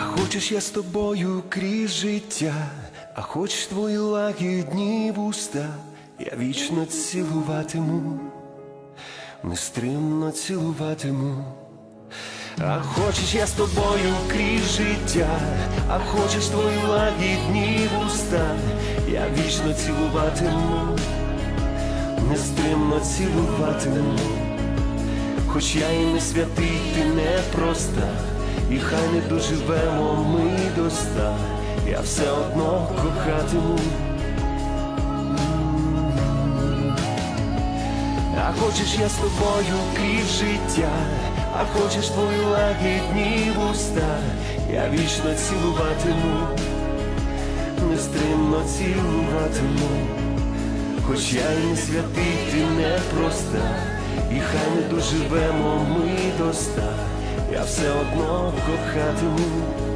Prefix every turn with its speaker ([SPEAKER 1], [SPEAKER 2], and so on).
[SPEAKER 1] А хочеш я з тобою крізь життя, а хочеш твої лагідні вуста, я вічно цілуватиму, нестримно цілуватиму. А хочеш я з тобою крізь життя, а хочеш твої лагідні вуста, я вічно цілуватиму, нестримно цілуватиму. Хоч я і не святий, ти не проста, і хай не доживемо ми до ста, я все одно кохатиму. А хочеш я з тобою крізь життя, а хочеш твої лагідні вуста, я вічно цілуватиму, нестримно цілуватиму. Хоч я і не святий, ти не проста, і хай не доживемо ми до ста, я все одно кохатиму.